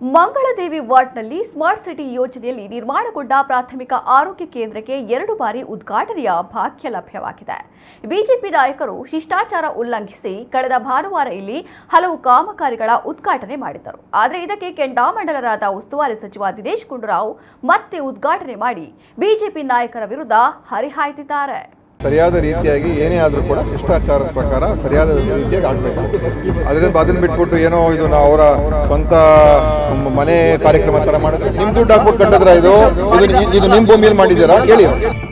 ಮಂಗಳದೇವಿ ವಾರ್ಡ್ನಲ್ಲಿ smart city ಯೋಜನೆಯಲ್ಲಿ ನಿರ್ಮಾಣಗೊಂಡ ಪ್ರಾಥಮಿಕ ಆರೋಗ್ಯ ಕೇಂದ್ರಕ್ಕೆ ಎರಡು ಬಾರಿ ಉದ್ಘಾಟನೆಯ ಭಾಗ್ಯ ಲಭ್ಯವಾಗಿದೆ. ಬಿಜೆಪಿ ನಾಯಕರು ಶಿಷ್ಟಾಚಾರ ಉಲ್ಲಂಘಿಸಿ ಕಳೆದ ಭಾನುವಾರ ಇಲ್ಲಿ ಹಲವು ಕಾಮಗಾರಿಗಳ ಉದ್ಘಾಟನೆ ಮಾಡಿದ್ದರು. ಆದರೆ ಇದಕ್ಕೆ ಕೆಂಡಾಮಂಡಲರಾದ ಉಸ್ತುವಾರಿ ಸಚಿವ ದಿನೇಶ್ ಗುಂಡೂರಾವ್ ಮತ್ತೆ ಉದ್ಘಾಟನೆ ಮಾಡಿ ಬಿಜೆಪಿ ನಾಯಕರ ವಿರುದ್ಧ ಹರಿಹಾಯ್ದಿದ್ದಾರೆ. ಸರಿಯಾದ ರೀತಿಯಾಗಿ ಏನೇ ಆದರೂ ಕೂಡ ಶಿಷ್ಟಾಚಾರದ ಪ್ರಕಾರ ಸರಿಯಾದ ರೀತಿಯಾಗಿ ಆಗಬೇಕು. ಅದರಿಂದ ಅದನ್ನ ಬಿಟ್ಬಿಟ್ಟು ಏನೋ ಇದು ಅವರ ಸ್ವಂತ ಮನೆ ಕಾರ್ಯಕ್ರಮ ಥರ ಮಾಡಿದ್ರೆ ನಿಮ್ಮ ದುಡ್ಡು ಹಾಕ್ಬಿಟ್ಟು ಕಟ್ಟಿದ್ರ ಇದು ಇದು ನಿಮ್ಮ ಭೂಮಿಯಲ್ಲಿ ಮಾಡಿದ್ದೀರಾ ಕೇಳಿ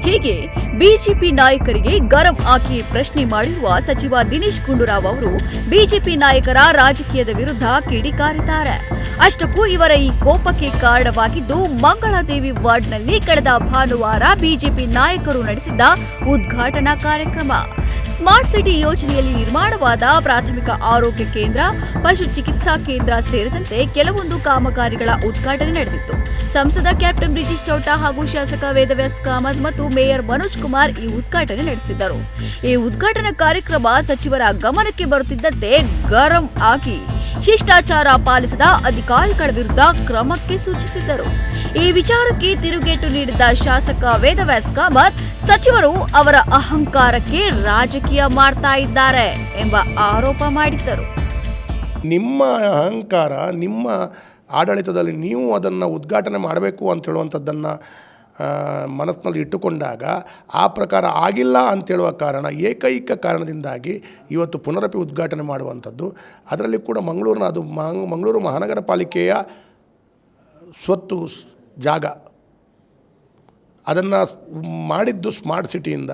ಹೀಗೆ ಬಿಜೆಪಿ ನಾಯಕರಿಗೆ ಗರಂ ಹಾಕಿ ಪ್ರಶ್ನೆ ಮಾಡಿರುವ ಸಚಿವ ದಿನೇಶ್ ಗುಂಡೂರಾವ್ ಅವರು ಬಿಜೆಪಿ ನಾಯಕರ ರಾಜಕೀಯದ ವಿರುದ್ಧ ಕಿಡಿಕಾರಿದ್ದಾರೆ. ಅಷ್ಟಕ್ಕೂ ಇವರ ಈ ಕೋಪಕ್ಕೆ ಕಾರಣವಾಗಿದ್ದು ಮಂಗಳಾದೇವಿ ವಾರ್ಡ್ನಲ್ಲಿ ಕಳೆದ ಭಾನುವಾರ ಬಿಜೆಪಿ ನಾಯಕರು ನಡೆಸಿದ್ದ ಉದ್ಘಾಟನಾ ಕಾರ್ಯಕ್ರಮ. ಸ್ಮಾರ್ಟ್ ಸಿಟಿ ಯೋಜನೆಯಲ್ಲಿ ನಿರ್ಮಾಣವಾದ ಪ್ರಾಥಮಿಕ ಆರೋಗ್ಯ ಕೇಂದ್ರ, ಪಶು ಚಿಕಿತ್ಸಾ ಕೇಂದ್ರ ಸೇರಿದಂತೆ ಕೆಲವೊಂದು ಕಾಮಗಾರಿಗಳ ಉದ್ಘಾಟನೆ ನಡೆದಿತ್ತು. ಸಂಸದ ಕ್ಯಾಪ್ಟನ್ ಬ್ರಿಜೇಶ್ ಚೌಟಾ ಹಾಗೂ ಶಾಸಕ ವೇದವ್ಯಾಸ್ ಕಾಮತ್ ಮತ್ತು ಮೇಯರ್ ಮನೋಜ್ ಕುಮಾರ್ ಈ ಉದ್ಘಾಟನೆ ನಡೆಸಿದ್ದರು ಈ ಉದ್ಘಾಟನಾ ಕಾರ್ಯಕ್ರಮ ಸಚಿವರ ಗಮನಕ್ಕೆ ಬರುತ್ತಿದ್ದಂತೆ ಗರಂ ಆಗಿ ಶಿಷ್ಟಾಚಾರ ಪಾಲಿಸದ ಅಧಿಕಾರಿಗಳ ವಿರುದ್ಧ ಕ್ರಮಕ್ಕೆ ಸೂಚಿಸಿದ್ದರು ಈ ವಿಚಾರಕ್ಕೆ ತಿರುಗೇಟು ನೀಡಿದ ಶಾಸಕ ವೇದವ್ಯಾಸ್ ಕಾಮತ್, ಸಚಿವರು ಅವರ ಅಹಂಕಾರಕ್ಕೆ ರಾಜಕೀಯ ಮಾಡ್ತಾ ಇದ್ದಾರೆ ಎಂಬ ಆರೋಪ ಮಾಡಿದ್ದರು. ನಿಮ್ಮ ಅಹಂಕಾರ, ನಿಮ್ಮ ಆಡಳಿತದಲ್ಲಿ ನೀವು ಅದನ್ನು ಉದ್ಘಾಟನೆ ಮಾಡಬೇಕು ಅಂತ ಹೇಳುವಂಥದ್ದನ್ನು ಮನಸ್ಸಿನಲ್ಲಿ ಇಟ್ಟುಕೊಂಡಾಗ ಆ ಪ್ರಕಾರ ಆಗಿಲ್ಲ ಅಂತೇಳುವ ಕಾರಣ, ಏಕೈಕ ಕಾರಣದಿಂದಾಗಿ ಇವತ್ತು ಪುನರಪಿ ಉದ್ಘಾಟನೆ ಮಾಡುವಂಥದ್ದು ಅದರಲ್ಲಿ ಕೂಡ ಮಂಗಳೂರಿನ ಅದು ಮಂಗ್- ಮಂಗಳೂರು ಮಹಾನಗರ ಪಾಲಿಕೆಯ ಸ್ವತ್ತು ಜಾಗ. ಅದನ್ನು ಮಾಡಿದ್ದು ಸ್ಮಾರ್ಟ್ ಸಿಟಿಯಿಂದ.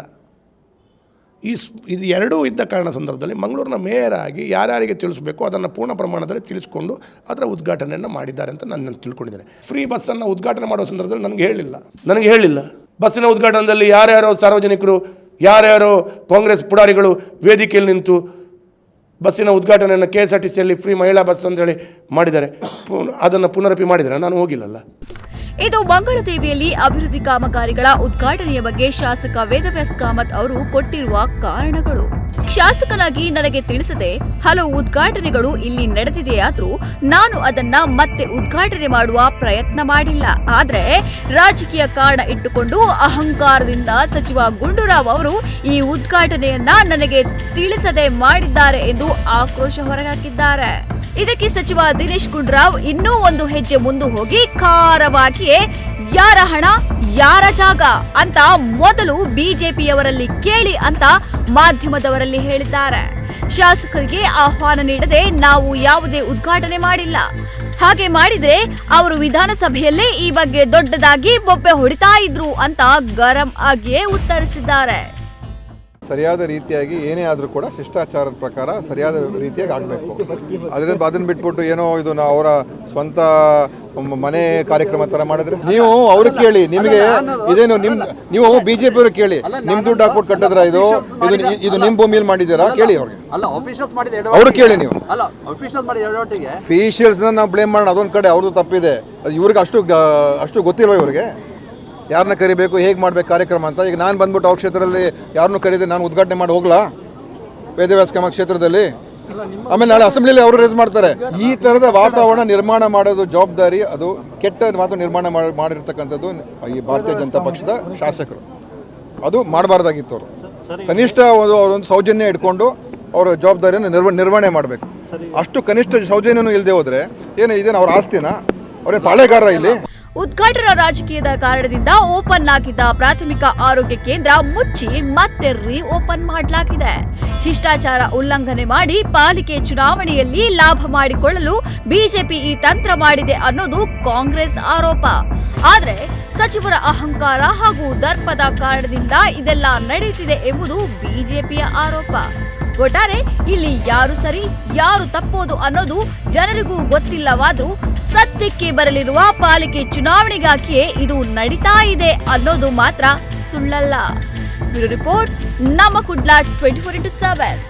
ಈ ಇದು ಎರಡೂ ಇದ್ದ ಕಾರಣ ಸಂದರ್ಭದಲ್ಲಿ ಮಂಗಳೂರಿನ ಮೇಯರ್ ಆಗಿ ಯಾರ್ಯಾರಿಗೆ ತಿಳಿಸ್ಬೇಕು ಅದನ್ನು ಪೂರ್ಣ ಪ್ರಮಾಣದಲ್ಲಿ ತಿಳಿಸ್ಕೊಂಡು ಅದರ ಉದ್ಘಾಟನೆಯನ್ನು ಮಾಡಿದ್ದಾರೆ ಅಂತ ನಾನು ತಿಳ್ಕೊಂಡಿದ್ದೇನೆ. ಫ್ರೀ ಬಸ್ಸನ್ನು ಉದ್ಘಾಟನೆ ಮಾಡೋ ಸಂದರ್ಭದಲ್ಲಿ ನನಗೆ ಹೇಳಿಲ್ಲ. ನನಗೆ ಹೇಳಿಲ್ಲ. ಬಸ್ಸಿನ ಉದ್ಘಾಟನದಲ್ಲಿ ಯಾರ್ಯಾರೋ ಸಾರ್ವಜನಿಕರು, ಯಾರ್ಯಾರೋ ಕಾಂಗ್ರೆಸ್ ಪುಡಾರಿಗಳು ವೇದಿಕೆಯಲ್ಲಿ ನಿಂತು ಬಸ್ಸಿನ ಉದ್ಘಾಟನೆಯನ್ನು ಕೆ ಎಸ್ ಆರ್ ಟಿ ಸಿಯಲ್ಲಿ ಫ್ರೀ ಮಹಿಳಾ ಬಸ್ ಅಂತೇಳಿ ಮಾಡಿದ್ದಾರೆ. ಅದನ್ನು ಪುನರಪಿ ಮಾಡಿದ್ದಾರೆ. ನಾನು ಹೋಗಿಲ್ಲಲ್ಲ. ಇದು ಮಂಗಳದೇವಿಯಲ್ಲಿ ಅಭಿವೃದ್ಧಿ ಕಾಮಗಾರಿಗಳ ಉದ್ಘಾಟನೆಯ ಬಗ್ಗೆ ಶಾಸಕ ವೇದವ್ಯಾಸ್ ಕಾಮತ್ ಅವರು ಕೊಟ್ಟಿರುವ ಕಾರಣಗಳು. ಶಾಸಕನಾಗಿ ನನಗೆ ತಿಳಿಸದೆ ಹಲವು ಉದ್ಘಾಟನೆಗಳು ಇಲ್ಲಿ ನಡೆದಿದೆಯಾದರೂ ನಾನು ಅದನ್ನ ಮತ್ತೆ ಉದ್ಘಾಟನೆ ಮಾಡುವ ಪ್ರಯತ್ನ ಮಾಡಿಲ್ಲ. ಆದರೆ ರಾಜಕೀಯ ಕಾರಣ ಇಟ್ಟುಕೊಂಡು ಅಹಂಕಾರದಿಂದ ಸಚಿವ ಗುಂಡೂರಾವ್ ಅವರು ಈ ಉದ್ಘಾಟನೆಯನ್ನ ನನಗೆ ತಿಳಿಸದೆ ಮಾಡಿದ್ದಾರೆ ಎಂದು ಆಕ್ರೋಶ ಹೊರಹಾಕಿದ್ದಾರೆ. ಇದಕ್ಕೆ ಸಚಿವ ದಿನೇಶ್ ಗುಂಡ್ರಾವ್ ಇನ್ನೂ ಒಂದು ಹೆಜ್ಜೆ ಮುಂದೆ ಹೋಗಿ, ಖಾರವಾಗಿಯೇ, ಯಾರ ಹಣ, ಯಾರ ಜಾಗ ಅಂತ ಮೊದಲು ಬಿಜೆಪಿಯವರಲ್ಲಿ ಕೇಳಿ ಅಂತ ಮಾಧ್ಯಮದವರಲ್ಲಿ ಹೇಳಿದ್ದಾರೆ. ಶಾಸಕರಿಗೆ ಆಹ್ವಾನ ನೀಡದೆ ನಾವು ಯಾವುದೇ ಉದ್ಘಾಟನೆ ಮಾಡಿಲ್ಲ. ಹಾಗೆ ಮಾಡಿದ್ರೆ ಅವರು ವಿಧಾನಸಭೆಯಲ್ಲೇ ಈ ಬಗ್ಗೆ ದೊಡ್ಡದಾಗಿ ಬೊಬ್ಬೆ ಹೊಡಿತಾ ಇದ್ರು ಅಂತ ಗರಂ ಆಗಿಯೇ ಉತ್ತರಿಸಿದ್ದಾರೆ. ಸರಿಯಾದ ರೀತಿಯಾಗಿ ಏನೇ ಆದರೂ ಕೂಡ ಶಿಷ್ಟಾಚಾರದ ಪ್ರಕಾರ ಸರಿಯಾದ ರೀತಿಯಾಗಿ ಆಗಬೇಕು. ಅದರಿಂದ ಅದನ್ನು ಬಿಟ್ಬಿಟ್ಟು ಏನೋ ಇದು ನಾವು ಅವರ ಸ್ವಂತ ಮನೆ ಕಾರ್ಯಕ್ರಮ ಥರ ಮಾಡಿದ್ರೆ ನೀವು ಅವ್ರು ಕೇಳಿ ನಿಮಗೆ ಇದೇನು ನಿಮ್ ನೀವು ಬಿ ಜೆ ಪಿಯವ್ರು ಕೇಳಿ ನಿಮ್ಮ ದುಡ್ಡು ಹಾಕ್ಬಿಟ್ಟು ಕಟ್ಟಿದ್ರ ಇದು? ಇದು ಇದು ನಿಮ್ಮ ಭೂಮಿಯಲ್ಲಿ ಮಾಡಿದ್ದೀರಾ? ಕೇಳಿ ಅವ್ರಿಗೆ. ಅವ್ರು ಕೇಳಿ ನೀವು. ಫೀಶಿಯಲ್ಸ್ನ ನಾವು ಬ್ಲೇಮ್ ಮಾಡೋಣ ಅದೊಂದು ಕಡೆ ಅವ್ರದ್ದು ತಪ್ಪಿದೆ. ಅದು ಇವ್ರಿಗೆ ಅಷ್ಟು ಅಷ್ಟು ಗೊತ್ತಿಲ್ವ ಇವ್ರಿಗೆ? ಯಾರನ್ನ ಕರಿಬೇಕು ಹೇಗೆ ಮಾಡಬೇಕು ಕಾರ್ಯಕ್ರಮ ಅಂತ. ಈಗ ನಾನು ಬಂದ್ಬಿಟ್ಟು ಅವ್ರ ಕ್ಷೇತ್ರದಲ್ಲಿ ಯಾರನ್ನೂ ಕರೀದೆ ನಾನು ಉದ್ಘಾಟನೆ ಮಾಡಿ ಹೋಗ್ಲಾ? ವೇದವ್ಯಾಸ ಕಮ ಕ್ಷೇತ್ರದಲ್ಲಿ? ಆಮೇಲೆ ನಾಳೆ ಅಸೆಂಬ್ಲಿಯಲ್ಲಿ ಅವರು ರೇಸ್ ಮಾಡ್ತಾರೆ. ಈ ಥರದ ವಾತಾವರಣ ನಿರ್ಮಾಣ ಮಾಡೋದು ಜವಾಬ್ದಾರಿ ಅದು ಕೆಟ್ಟ ವಾತಾವರಣ ನಿರ್ಮಾಣ ಮಾಡಿ- ಮಾಡಿರ್ತಕ್ಕಂಥದ್ದು ಈ ಭಾರತೀಯ ಜನತಾ ಪಕ್ಷದ ಶಾಸಕರು. ಅದು ಮಾಡಬಾರ್ದಾಗಿತ್ತು ಅವರು. ಕನಿಷ್ಠ ಒಂದು ಅವರೊಂದು ಸೌಜನ್ಯ ಇಟ್ಕೊಂಡು ಅವರ ಜವಾಬ್ದಾರಿಯನ್ನು ನಿರ್ವ ನಿರ್ವಹಣೆ ಮಾಡಬೇಕು. ಅಷ್ಟು ಕನಿಷ್ಠ ಸೌಜನ್ಯನೂ ಇಲ್ಲದೆ ಹೋದರೆ ಏನು ಇದೇನು ಅವ್ರ ಆಸ್ತಿನ? ಅವ್ರೇನು ಪಾಳೆಗಾರ ಇಲ್ಲಿ? ಉದ್ಘಾಟನಾ ರಾಜಕೀಯದ ಕಾರಣದಿಂದ ಓಪನ್ ಆಗಿದ್ದ ಪ್ರಾಥಮಿಕ ಆರೋಗ್ಯ ಕೇಂದ್ರ ಮುಚ್ಚಿ ಮತ್ತೆ ರೀ ಓಪನ್ ಮಾಡಲಾಗಿದೆ. ಶಿಷ್ಟಾಚಾರ ಉಲ್ಲಂಘನೆ ಮಾಡಿ ಪಾಲಿಕೆ ಚುನಾವಣೆಯಲ್ಲಿ ಲಾಭ ಮಾಡಿಕೊಳ್ಳಲು ಬಿಜೆಪಿ ಈ ತಂತ್ರ ಮಾಡಿದೆ ಅನ್ನೋದು ಕಾಂಗ್ರೆಸ್ ಆರೋಪ. ಆದರೆ ಸಚಿವರ ಅಹಂಕಾರ ಹಾಗೂ ದರ್ಪದ ಕಾರಣದಿಂದ ಇದೆಲ್ಲ ನಡೆಯುತ್ತಿದೆ ಎಂಬುದು ಬಿಜೆಪಿಯ ಆರೋಪ. ಒಟ್ಟಾರೆ ಇಲ್ಲಿ ಯಾರು ಸರಿ, ಯಾರು ತಪ್ಪೋದು ಅನ್ನೋದು ಜನರಿಗೂ ಗೊತ್ತಿಲ್ಲವಾದ್ರೂ ಸದ್ಯಕ್ಕೆ ಬರಲಿರುವ ಪಾಲಿಕೆ ಚುನಾವಣೆಗಾಗಿಯೇ ಇದು ನಡೀತಾ ಇದೆ ಅನ್ನೋದು ಮಾತ್ರ ಸುಳ್ಳಲ್ಲ. ರಿಪೋರ್ಟ್, ನಮ್ಮ Kudla twenty four into seven